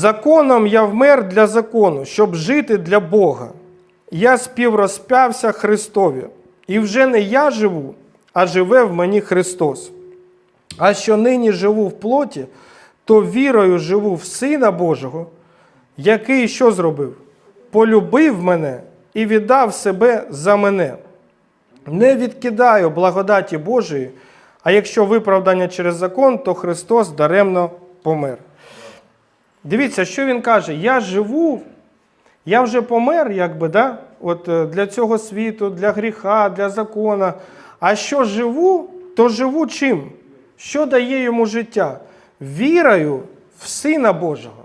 Законом я вмер для закону, щоб жити для Бога. Я співрозпявся Христові. І вже не я живу, а живе в мені Христос. А що нині живу в плоті, то вірою живу в Сина Божого, який що зробив? Полюбив мене і віддав себе за мене. Не відкидаю благодаті Божої, а якщо виправдання через закон, то Христос даремно помер. Дивіться, що він каже: Я живу, я вже помер, якби, да? От е, для цього світу, для гріха, для закона. А що живу, то живу чим? Що дає йому життя? Вірою в Сина Божого.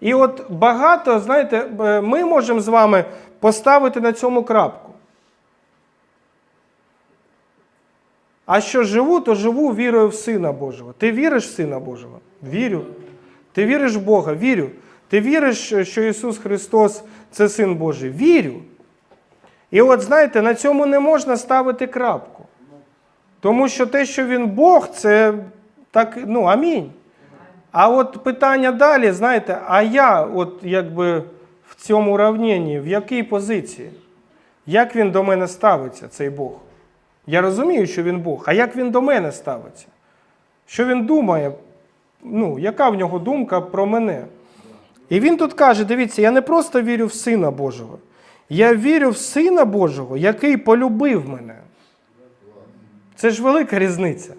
І от багато, знаєте, е, ми можемо з вами поставити на цьому крапку. А що живу, то живу вірою в Сина Божого. Ти віриш в Сина Божого? Вірю. Ти віриш в Бога? Вірю. Ти віриш, що Ісус Христос це Син Божий? Вірю. І от знаєте, на цьому не можна ставити крапку. Тому що те, що Він Бог, це так, ну, амінь. А от питання далі, знаєте, а я, от якби в цьому равненні, в якій позиції? Як він до мене ставиться, цей Бог? Я розумію, що він Бог, а як він до мене ставиться? Що він думає? Ну, яка в нього думка про мене? І він тут каже: дивіться, я не просто вірю в Сина Божого, я вірю в Сина Божого, який полюбив мене. Це ж велика різниця.